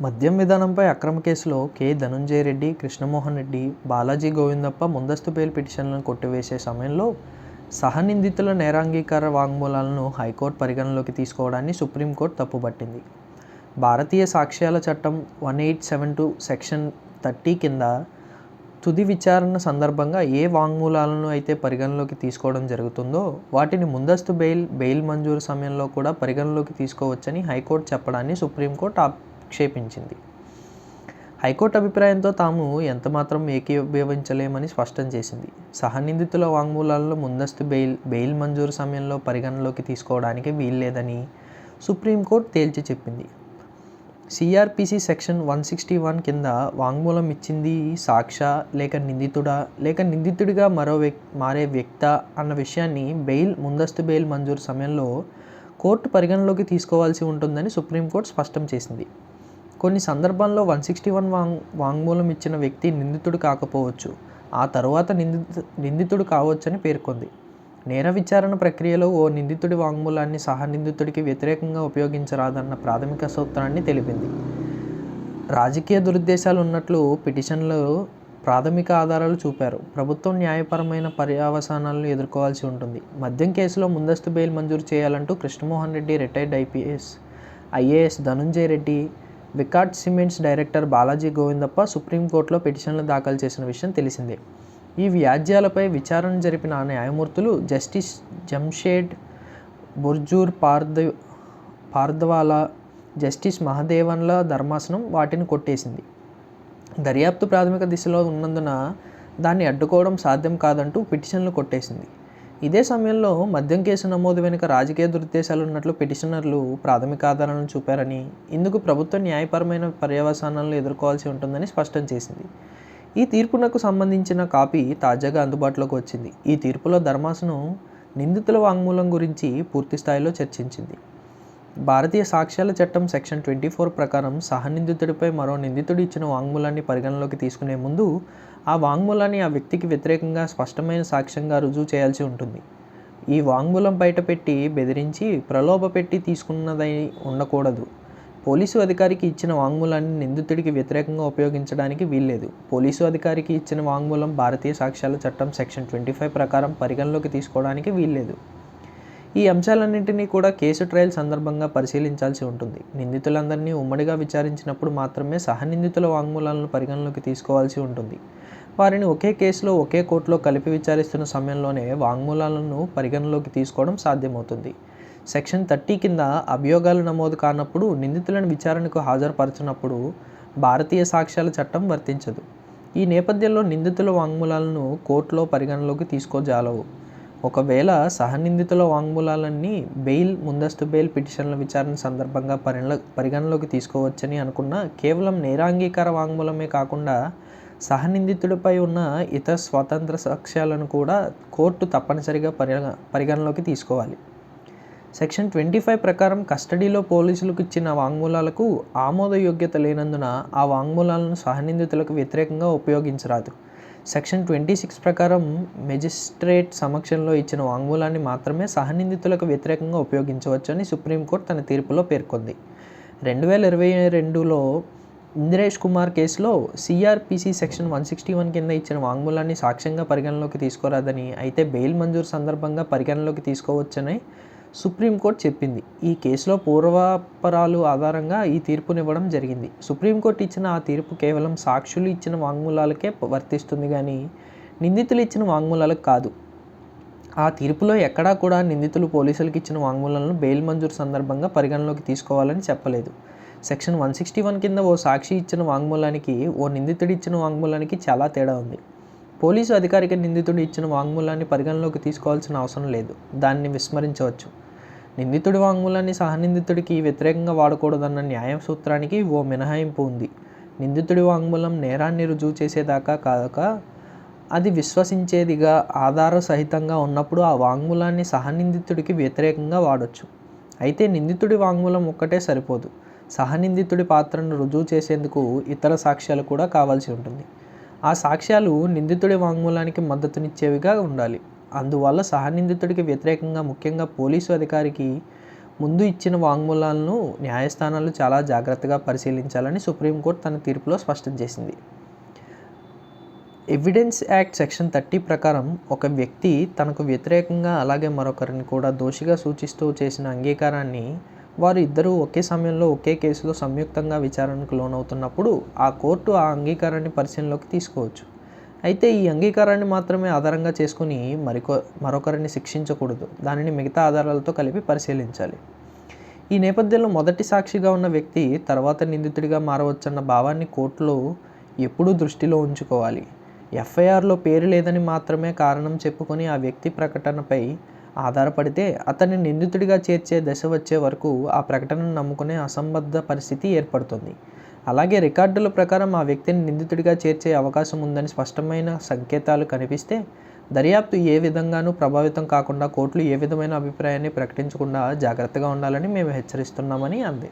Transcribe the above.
మద్యం విధానంపై అక్రమ కేసులో కె. ధనుంజయ రెడ్డి కృష్ణమోహన్ రెడ్డి బాలాజీ గోవిందప్ప ముందస్తు బెయిల్ పిటిషన్లను కొట్టివేసే సమయంలో సహనిందితుల నేరాంగీకార వాంగ్మూలాలను హైకోర్టు పరిగణలోకి తీసుకోవడాన్ని సుప్రీంకోర్టు తప్పుపట్టింది. భారతీయ సాక్ష్యాల చట్టం one eight seven two section thirty కింద తుది విచారణ సందర్భంగా ఏ వాంగ్మూలాలను అయితే పరిగణలోకి తీసుకోవడం జరుగుతుందో వాటిని ముందస్తు బెయిల్ బెయిల్ మంజూరు సమయంలో కూడా పరిగణలోకి తీసుకోవచ్చని హైకోర్టు చెప్పడాన్ని సుప్రీంకోర్టు ఆక్షేపించింది. హైకోర్టు అభిప్రాయంతో తాము ఎంతమాత్రం ఏకీభవించలేమని స్పష్టం చేసింది. సహనిందితుల వాంగ్మూలాల్లో ముందస్తు బెయిల్ బెయిల్ మంజూరు సమయంలో పరిగణలోకి తీసుకోవడానికి వీల్లేదని సుప్రీంకోర్టు తేల్చి చెప్పింది. CrPC section one sixty one కింద వాంగ్మూలం ఇచ్చింది సాక్ష లేక నిందితుడా లేక నిందితుడిగా మరో వ్యక్ మారే వ్యక్త అన్న విషయాన్ని బెయిల్ ముందస్తు బెయిల్ మంజూరు సమయంలో కోర్టు పరిగణలోకి తీసుకోవాల్సి ఉంటుందని సుప్రీంకోర్టు స్పష్టం చేసింది. కొన్ని సందర్భాల్లో వన్ సిక్స్టీ వన్ వాంగ్ వాంగ్మూలం ఇచ్చిన వ్యక్తి నిందితుడు కాకపోవచ్చు. ఆ తరువాత నిందితు నిందితుడు కావచ్చని పేర్కొంది. నేర విచారణ ప్రక్రియలో ఓ నిందితుడి వాంగ్మూలాన్ని సహనిందితుడికి వ్యతిరేకంగా ఉపయోగించరాదన్న ప్రాథమిక సూత్రాన్ని తెలిపింది. రాజకీయ దురుద్దేశాలు ఉన్నట్లు పిటిషన్లో ప్రాథమిక ఆధారాలు చూపారు. ప్రభుత్వం న్యాయపరమైన పర్యవసానాలను ఎదుర్కోవాల్సి ఉంటుంది. మద్యం కేసులో ముందస్తు బెయిల్ మంజూరు చేయాలంటూ Krishnamohan Reddy retired IPS IAS Dhanunjaya Reddy Vicat cements director Balaji Govindappa సుప్రీంకోర్టులో పిటిషన్లు దాఖలు చేసిన విషయం తెలిసిందే. ఈ వ్యాజ్యాలపై విచారణ జరిపిన న్యాయమూర్తులు జస్టిస్ జంషేడ్ బుర్జూర్ పార్ద పార్దవాలా జస్టిస్ మహదేవన్ల ధర్మాసనం వాటిని కొట్టేసింది. దర్యాప్తు ప్రాథమిక దిశలో ఉన్నందున దాన్ని అడ్డుకోవడం సాధ్యం కాదంటూ పిటిషన్లు కొట్టేసింది. ఇదే సమయంలో మద్యం కేసు నమోదు వెనుక రాజకీయ దురుద్దేశాలు ఉన్నట్లు పిటిషనర్లు ప్రాథమిక ఆధారాలను చూపారని ఇందుకు ప్రభుత్వం న్యాయపరమైన పర్యవసానాలను ఎదుర్కోవాల్సి ఉంటుందని స్పష్టం చేసింది. ఈ తీర్పునకు సంబంధించిన కాపీ తాజాగా అందుబాటులోకి వచ్చింది. ఈ తీర్పులో ధర్మాసనం నిందితుల వాంగ్మూలం గురించి పూర్తి స్థాయిలో చర్చించింది. భారతీయ సాక్ష్యాల చట్టం సెక్షన్ ట్వంటీ ఫోర్ ప్రకారం సహనిందితుడిపై మరో నిందితుడు ఇచ్చిన వాంగ్మూలాన్ని పరిగణలోకి తీసుకునే ముందు ఆ వాంగ్మూలాన్ని ఆ వ్యక్తికి వ్యతిరేకంగా స్పష్టమైన సాక్ష్యంగా రుజువు చేయాల్సి ఉంటుంది. ఈ వాంగ్మూలం బయటపెట్టి బెదిరించి ప్రలోభపెట్టి తీసుకున్నదై ఉండకూడదు. పోలీసు అధికారికి ఇచ్చిన వాంగ్మూలాన్ని నిందితుడికి వ్యతిరేకంగా ఉపయోగించడానికి వీల్లేదు. పోలీసు అధికారికి ఇచ్చిన వాంగ్మూలం భారతీయ సాక్ష్యాల చట్టం సెక్షన్ ట్వంటీ ఫైవ్ ప్రకారం పరిగణలోకి తీసుకోవడానికి వీల్లేదు. ఈ అంశాలన్నింటినీ కూడా కేసు ట్రయల్ సందర్భంగా పరిశీలించాల్సి ఉంటుంది. నిందితులందరినీ ఉమ్మడిగా విచారించినప్పుడు మాత్రమే సహనిందితుల వాంగ్మూలాలను పరిగణలోకి తీసుకోవాల్సి ఉంటుంది. వారిని ఒకే కేసులో ఒకే కోర్టులో కలిపి విచారిస్తున్న సమయంలోనే వాంగ్మూలాలను పరిగణలోకి తీసుకోవడం సాధ్యమవుతుంది. సెక్షన్ థర్టీ కింద అభియోగాలు నమోదు కానప్పుడు నిందితులను విచారణకు హాజరుపరచినప్పుడు భారతీయ సాక్ష్యాల చట్టం వర్తించదు. ఈ నేపథ్యంలో నిందితుల వాంగ్మూలాలను కోర్టులో పరిగణలోకి తీసుకోజాలవు ఒకవేళ సహనిందితుల వాంగ్మూలాలన్నీ బెయిల్ ముందస్తు బెయిల్ పిటిషన్ల విచారణ సందర్భంగా పరిణ పరిగణలోకి తీసుకోవచ్చని అనుకున్న కేవలం నేరాంగీకార వాంగ్మూలమే కాకుండా సహనిందితుడిపై ఉన్న ఇతర స్వతంత్ర సాక్ష్యాలను కూడా కోర్టు తప్పనిసరిగా పరిగణ పరిగణలోకి తీసుకోవాలి. సెక్షన్ ట్వంటీ ఫైవ్ ప్రకారం కస్టడీలో పోలీసులకు ఇచ్చిన వాంగ్మూలాలకు ఆమోదయోగ్యత లేనందున ఆ వాంగ్మూలాలను సహనిందితులకు వ్యతిరేకంగా ఉపయోగించరాదు. సెక్షన్ ట్వంటీ సిక్స్ ప్రకారం మెజిస్ట్రేట్ సమక్షంలో ఇచ్చిన వాంగ్మూలాన్ని మాత్రమే సహనిందితులకు వ్యతిరేకంగా ఉపయోగించవచ్చని సుప్రీంకోర్టు తన తీర్పులో పేర్కొంది. రెండు వేల ఇరవై రెండులో ఇందిరేష్ కుమార్ కేసులో CrPC section one sixty one కింద ఇచ్చిన వాంగ్మూలాన్ని సాక్ష్యంగా పరిగణలోకి తీసుకోరాదని అయితే బెయిల్ మంజూరు సందర్భంగా పరిగణలోకి తీసుకోవచ్చని సుప్రీంకోర్టు చెప్పింది. ఈ కేసులో పూర్వాపరాలు ఆధారంగా ఈ తీర్పునివ్వడం జరిగింది. సుప్రీంకోర్టు ఇచ్చిన ఆ తీర్పు కేవలం సాక్షులు ఇచ్చిన వాంగ్మూలాలకే వర్తిస్తుంది కానీ నిందితులు ఇచ్చిన వాంగ్మూలాలకు కాదు. ఆ తీర్పులో ఎక్కడా కూడా నిందితులు పోలీసులకు ఇచ్చిన వాంగ్మూలాలను బెయిల్ మంజూరు సందర్భంగా పరిగణలోకి తీసుకోవాలని చెప్పలేదు. సెక్షన్ వన్ సిక్స్టీ వన్ కింద ఓ సాక్షి ఇచ్చిన వాంగ్మూలానికి ఓ నిందితుడు ఇచ్చిన వాంగ్మూలానికి చాలా తేడా ఉంది. పోలీసు అధికారిక నిందితుడు ఇచ్చిన వాంగ్మూలాన్ని పరిగణలోకి తీసుకోవాల్సిన అవసరం లేదు. దాన్ని విస్మరించవచ్చు. నిందితుడి వాంగ్మూలాన్ని సహనిందితుడికి వ్యతిరేకంగా వాడకూడదన్న న్యాయ సూత్రానికి ఓ మినహాయింపు ఉంది. నిందితుడి వాంగ్మూలం నేరాన్ని రుజువు చేసేదాకా కాక అది విశ్వసించేదిగా ఆధార సహితంగా ఉన్నప్పుడు ఆ వాంగ్మూలాన్ని సహనిందితుడికి వ్యతిరేకంగా వాడొచ్చు. అయితే నిందితుడి వాంగ్మూలం ఒక్కటే సరిపోదు. సహనిందితుడి పాత్రను రుజువు చేసేందుకు ఇతర సాక్ష్యాలు కూడా కావాల్సి ఉంటుంది. ఆ సాక్ష్యాలు నిందితుడి వాంగ్మూలానికి మద్దతునిచ్చేవిగా ఉండాలి. అందువల్ల సహనిందితుడికి వ్యతిరేకంగా ముఖ్యంగా పోలీసు అధికారికి ముందు ఇచ్చిన వాంగ్మూలాలను న్యాయస్థానాలు చాలా జాగ్రత్తగా పరిశీలించాలని సుప్రీంకోర్టు తన తీర్పులో స్పష్టం చేసింది. ఎవిడెన్స్ యాక్ట్ సెక్షన్ థర్టీ ప్రకారం ఒక వ్యక్తి తనకు వ్యతిరేకంగా అలాగే మరొకరిని కూడా దోషిగా సూచిస్తూ చేసిన అంగీకారాన్ని వారు ఇద్దరూ ఒకే సమయంలో ఒకే కేసులో సంయుక్తంగా విచారణకు లోనవుతున్నప్పుడు ఆ కోర్టు ఆ అంగీకారాన్ని పరిశీలనలోకి తీసుకోవచ్చు. అయితే ఈ అంగీకారాన్ని మాత్రమే ఆధారంగా చేసుకుని మరికొ మరొకరిని శిక్షించకూడదు. దానిని మిగతా ఆధారాలతో కలిపి పరిశీలించాలి. ఈ నేపథ్యంలో మొదటి సాక్షిగా ఉన్న వ్యక్తి తర్వాత నిందితుడిగా మారవచ్చన్న భావాన్ని కోర్టులో ఎప్పుడూ దృష్టిలో ఉంచుకోవాలి. ఎఫ్ఐఆర్లో పేరు లేదని మాత్రమే కారణం చెప్పుకొని ఆ వ్యక్తి ప్రకటనపై ఆధారపడితే అతన్ని నిందితుడిగా చేర్చే దశ వచ్చే వరకు ఆ ప్రకటనను నమ్ముకునే అసంబద్ధ పరిస్థితి ఏర్పడుతుంది. అలాగే రికార్డుల ప్రకారం ఆ వ్యక్తిని నిందితుడిగా చేర్చే అవకాశం ఉందని స్పష్టమైన సంకేతాలు కనిపిస్తే దర్యాప్తు ఏ విధంగానూ ప్రభావితం కాకుండా కోర్టులు ఏ విధమైన అభిప్రాయాన్ని ప్రకటించకుండా జాగ్రత్తగా ఉండాలని మేము హెచ్చరిస్తున్నామని అంది.